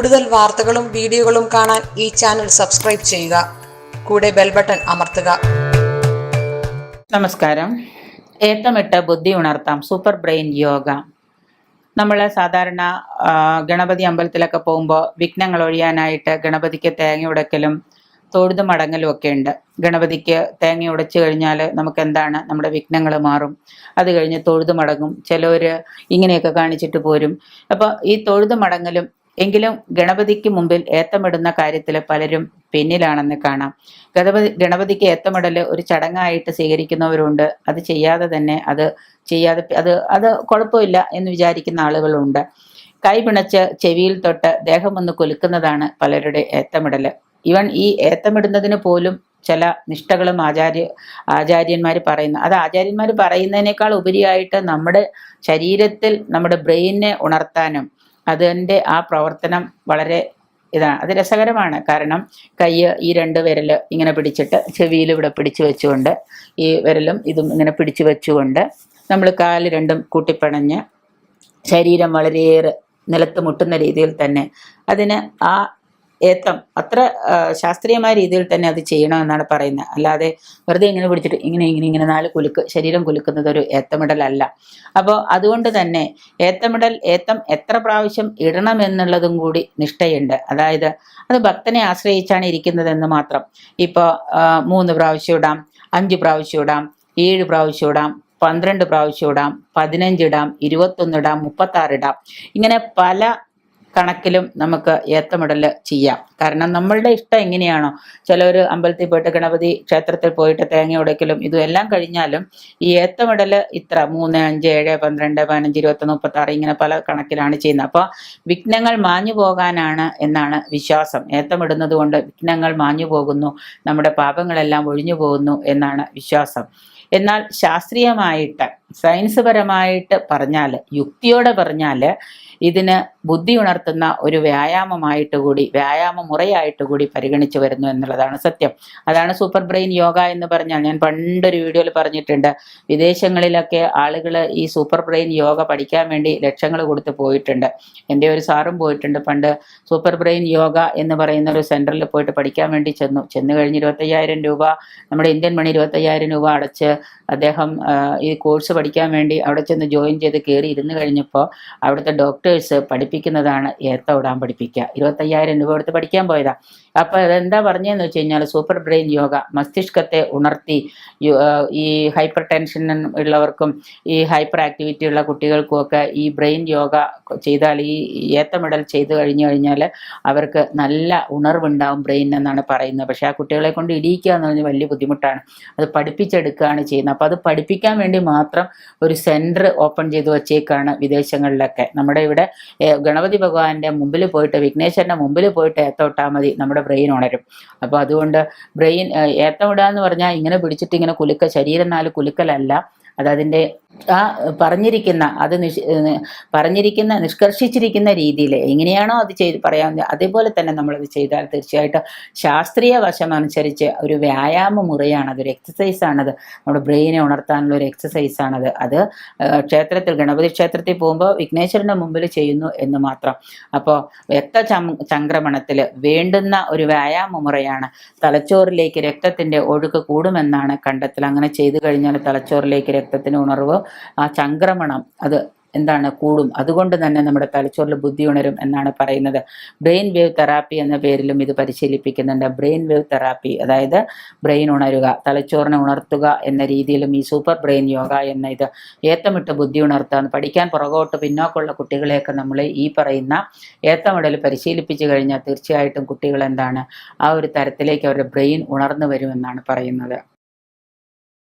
കൂടുതൽ വാർത്തകളും വീഡിയോകളും കാണാൻ ഈ ചാനൽ സബ്സ്ക്രൈബ് ചെയ്യുക. കൂടെ ബെൽ ബട്ടൺ അമർത്തുക. നമസ്കാരം. ഏത്തമിട്ട് ബുദ്ധി ഉണർത്താം. Super brain yoga. നമ്മൾ സാധാരണ ഗണപതി അമ്പലത്തിലൊക്കെ പോകുമ്പോൾ വിഘ്നങ്ങൾ ഒഴിയാനായിട്ട് ഗണപതിക്ക് തേങ്ങ ഉടക്കലും തൊഴുത് മടങ്ങലും ഒക്കെ ഉണ്ട്. ഗണപതിക്ക് തേങ്ങ ഉടച്ചു കഴിഞ്ഞാൽ നമുക്ക് എന്താണ് നമ്മുടെ വിഘ്നങ്ങൾ മാറും. അത് കഴിഞ്ഞ് തൊഴുത് മടങ്ങും. ചിലവർ ഇങ്ങനെയൊക്കെ കാണിച്ചിട്ട് പോരും. അപ്പോൾ ഈ തൊഴുത് മടങ്ങലും എങ്കിലും ഗണപതിക്ക് മുമ്പിൽ ഏത്തമിടുന്ന കാര്യത്തിൽ പലരും പിന്നിലാണെന്ന് കാണാം. ഗണപതി ഗണപതിക്ക് ഏത്തമിടൽ ഒരു ചടങ്ങായിട്ട് സ്വീകരിക്കുന്നവരുണ്ട്. അത് ചെയ്യാതെ തന്നെ അത് ചെയ്യാതെ അത് അത് കുഴപ്പമില്ല എന്ന് വിചാരിക്കുന്ന ആളുകളുണ്ട്. കൈ പിണച്ച് ചെവിയിൽ തൊട്ട് ദേഹം ഒന്ന് കുലുക്കുന്നതാണ് പലരുടെ ഏത്തമിടൽ. ഇവൻ ഈ ഏത്തമിടുന്നതിന് പോലും ചില നിഷ്ഠകളും ആചാര്യ ആചാര്യന്മാർ പറയുന്നു. അത് ആചാര്യന്മാർ പറയുന്നതിനേക്കാൾ ഉപരിയായിട്ട് നമ്മുടെ ശരീരത്തിൽ നമ്മുടെ ബ്രെയിനെ ഉണർത്താനും അതിന്റെ ആ പ്രവർത്തനം വളരെ ഇതാണ്. അത് രസകരമാണ്. കാരണം കൈ ഈ രണ്ട് വിരൽ ഇങ്ങനെ പിടിച്ചിട്ട് ചെവിയിൽ ഇവിടെ പിടിച്ചു വെച്ചുകൊണ്ട് ഈ വിരലും ഇതും ഇങ്ങനെ പിടിച്ചു വെച്ചുകൊണ്ട് നമ്മൾ കാൽ രണ്ടും കൂട്ടിപ്പണഞ്ഞ് ശരീരം വളരെയേറെ നിലത്ത് മുട്ടുന്ന രീതിയിൽ തന്നെ അതിന് ആ ഏത്തം. അത്ര ശാസ്ത്രീയമായ രീതിയിൽ തന്നെ അത് ചെയ്യണമെന്നാണ് പറയുന്നത്. അല്ലാതെ വെറുതെ ഇങ്ങനെ പിടിച്ചിട്ട് ഇങ്ങനെ ഇങ്ങനെ ഇങ്ങനെ നാല് കുലുക്ക് ശരീരം കുലുക്കുന്നത് ഒരു ഏത്തമിടലല്ല അപ്പോൾ അതുകൊണ്ട് തന്നെ ഏത്തമിടൽ ഏത്തം എത്ര പ്രാവശ്യം ഇടണമെന്നുള്ളതും കൂടി നിഷ്ഠയുണ്ട്. അതായത് അത് ഭക്തനെ ആശ്രയിച്ചാണ് ഇരിക്കുന്നതെന്ന് മാത്രം. ഇപ്പോൾ മൂന്ന് പ്രാവശ്യം ഇടാം അഞ്ച് പ്രാവശ്യം ഇടാം ഏഴ് പ്രാവശ്യം ഇടാം പന്ത്രണ്ട് പ്രാവശ്യം ഇടാം പതിനഞ്ചിടാം ഇരുപത്തൊന്നിടാം മുപ്പത്താറിടാം ഇങ്ങനെ പല കണക്കിലും നമുക്ക് ഏത്തമിടൽ ചെയ്യാം. കാരണം നമ്മളുടെ ഇഷ്ടം എങ്ങനെയാണോ? ചിലർ അമ്പലത്തിൽ പോയിട്ട് ഗണപതി ക്ഷേത്രത്തിൽ പോയിട്ട് തേങ്ങ ഉടയ്ക്കലും ഇതും എല്ലാം കഴിഞ്ഞാലും ഈ ഏത്തമിടൽ ഇത്ര മൂന്ന് അഞ്ച് ഏഴ് പന്ത്രണ്ട് പതിനഞ്ച് ഇരുപത്തൊന്ന് മുപ്പത്താറ് ഇങ്ങനെ പല കണക്കിലാണ് ചെയ്യുന്നത്. അപ്പോൾ വിഘ്നങ്ങൾ മാഞ്ഞു പോകാനാണ് എന്നാണ് വിശ്വാസം. ഏത്തമിടുന്നത് കൊണ്ട് വിഘ്നങ്ങൾ മാഞ്ഞു പോകുന്നു നമ്മുടെ പാപങ്ങളെല്ലാം ഒഴിഞ്ഞു പോകുന്നു എന്നാണ് വിശ്വാസം. എന്നാൽ ശാസ്ത്രീയമായിട്ട് സയൻസ് പരമായിട്ട് പറഞ്ഞാൽ യുക്തിയോടെ പറഞ്ഞാൽ ഇതിന് ബുദ്ധി ഉണർത്തുന്ന ഒരു വ്യായാമമായിട്ട് കൂടി വ്യായാമ മുറയായിട്ട് കൂടി പരിഗണിച്ചു വരുന്നു എന്നുള്ളതാണ് സത്യം. അതാണ് സൂപ്പർ ബ്രെയിൻ യോഗ എന്ന് പറഞ്ഞാൽ. ഞാൻ പണ്ടൊരു വീഡിയോയിൽ പറഞ്ഞിട്ടുണ്ട് വിദേശങ്ങളിലൊക്കെ ആളുകൾ ഈ സൂപ്പർ ബ്രെയിൻ യോഗ പഠിക്കാൻ വേണ്ടി ലക്ഷങ്ങൾ കൊടുത്ത് പോയിട്ടുണ്ട്. എന്റെ ഒരു സാറും പോയിട്ടുണ്ട് പണ്ട് സൂപ്പർ ബ്രെയിൻ യോഗ എന്ന് പറയുന്ന ഒരു സെന്ററിൽ പോയിട്ട് പഠിക്കാൻ വേണ്ടി ചെന്നു. ചെന്ന് കഴിഞ്ഞ് ഇരുപത്തയ്യായിരം രൂപ നമ്മുടെ ഇന്ത്യൻ മണി ഇരുപത്തയ്യായിരം രൂപ അടച്ച് അദ്ദേഹം ഈ കോഴ്സ് പഠിക്കാൻ വേണ്ടി അവിടെ ചെന്ന് ജോയിൻ ചെയ്ത് കയറി ഇരുന്ന് കഴിഞ്ഞപ്പോൾ അവിടുത്തെ ഡോക്ടേഴ്സ് പഠിപ്പിക്കുന്നതാണ് ഏത്ത ഇടാൻ പഠിപ്പിക്കുക. ഇരുപത്തയ്യായിരം രൂപ കൊടുത്ത് പഠിക്കാൻ പോയതാ. അപ്പോൾ അതെന്താ പറഞ്ഞതെന്ന് വെച്ച് കഴിഞ്ഞാൽ സൂപ്പർ ബ്രെയിൻ യോഗ മസ്തിഷ്കത്തെ ഉണർത്തി ഈ ഹൈപ്പർ ടെൻഷൻ ഉള്ളവർക്കും ഈ ഹൈപ്പർ ആക്ടിവിറ്റി ഉള്ള കുട്ടികൾക്കും ഒക്കെ ഈ ബ്രെയിൻ യോഗ ചെയ്താൽ ഈ ഏത്തമിടൽ ചെയ്തു കഴിഞ്ഞു കഴിഞ്ഞാൽ അവർക്ക് നല്ല ഉണർവുണ്ടാവും ബ്രെയിൻ എന്നാണ് പറയുന്നത്. പക്ഷേ ആ കുട്ടികളെ കൊണ്ട് ഇടിയിക്കുക എന്ന് പറഞ്ഞാൽ വലിയ ബുദ്ധിമുട്ടാണ്. അത് പഠിപ്പിച്ചെടുക്കുകയാണ് ചെയ്യുന്നത്. അപ്പോൾ അത് പഠിപ്പിക്കാൻ വേണ്ടി മാത്രം ഒരു സെന്റർ ഓപ്പൺ ചെയ്ത് വച്ചേക്കാണ് വിദേശങ്ങളിലൊക്കെ. നമ്മുടെ ഇവിടെ ഗണപതി ഭഗവാന്റെ മുമ്പിൽ പോയിട്ട് വിഘ്നേശ്വരന്റെ മുമ്പിൽ പോയിട്ട് ഏത്തോട്ടാൽ മതി നമ്മുടെ ബ്രെയിൻ ഉണരും. അപ്പോൾ അതുകൊണ്ട് ബ്രെയിൻ ഏത്തമിടുക എന്ന് പറഞ്ഞാൽ ഇങ്ങനെ പിടിച്ചിട്ട് ഇങ്ങനെ കുലുക്ക ശരീരം നാല് കുലുക്കലല്ല. അത് അതിന്റെ ആ പറഞ്ഞിരിക്കുന്ന അത് നിഷ് പറഞ്ഞിരിക്കുന്ന നിഷ്കർഷിച്ചിരിക്കുന്ന രീതിയിൽ എങ്ങനെയാണോ അത് ചെയ്ത് പറയാൻ അതേപോലെ തന്നെ നമ്മളത് ചെയ്താൽ തീർച്ചയായിട്ടും ശാസ്ത്രീയ വശം അനുസരിച്ച് ഒരു വ്യായാമ മുറയാണത് ഒരു എക്സസൈസാണത്. നമ്മുടെ ബ്രെയിനെ ഉണർത്താനുള്ള ഒരു എക്സസൈസാണത്. അത് ക്ഷേത്രത്തിൽ ഗണപതി ക്ഷേത്രത്തിൽ പോകുമ്പോൾ വിഘ്നേശ്വരന്റെ മുമ്പിൽ ചെയ്യുന്നു എന്ന് മാത്രം. അപ്പോൾ രക്ത ചംക്രമണത്തിൽ വേണ്ടുന്ന ഒരു വ്യായാമ മുറയാണ് തലച്ചോറിലേക്ക് രക്തത്തിന്റെ ഒഴുക്ക് കൂടുമെന്നാണ് കണ്ടെത്തൽ. അങ്ങനെ ചെയ്തു കഴിഞ്ഞാൽ തലച്ചോറിലേക്ക് രക്തത്തിന് ഉണർവ് ആ ചംക്രമണം അത് എന്താണ് കൂടും. അതുകൊണ്ട് തന്നെ നമ്മുടെ തലച്ചോറിൽ ബുദ്ധി ഉണരും എന്നാണ് പറയുന്നത്. ബ്രെയിൻ വേവ് തെറാപ്പി എന്ന പേരിലും ഇത് പരിശീലിപ്പിക്കുന്നുണ്ട്. ബ്രെയിൻ വേവ് തെറാപ്പി അതായത് ബ്രെയിൻ ഉണരുക തലച്ചോറിനെ ഉണർത്തുക എന്ന രീതിയിലും ഈ സൂപ്പർ ബ്രെയിൻ യോഗ എന്ന ഇത് ഏത്തമിട്ട് ബുദ്ധി ഉണർത്താൻ പഠിക്കാൻ പുറകോട്ട് പിന്നോക്കമുള്ള കുട്ടികളെയൊക്കെ നമ്മൾ ഈ പറയുന്ന ഏത്തമിടൽ പരിശീലിപ്പിച്ചു കഴിഞ്ഞാൽ തീർച്ചയായിട്ടും കുട്ടികൾ എന്താണ് ആ ഒരു തരത്തിലേക്ക് അവരുടെ ബ്രെയിൻ ഉണർന്നു വരുമെന്നാണ് പറയുന്നത്.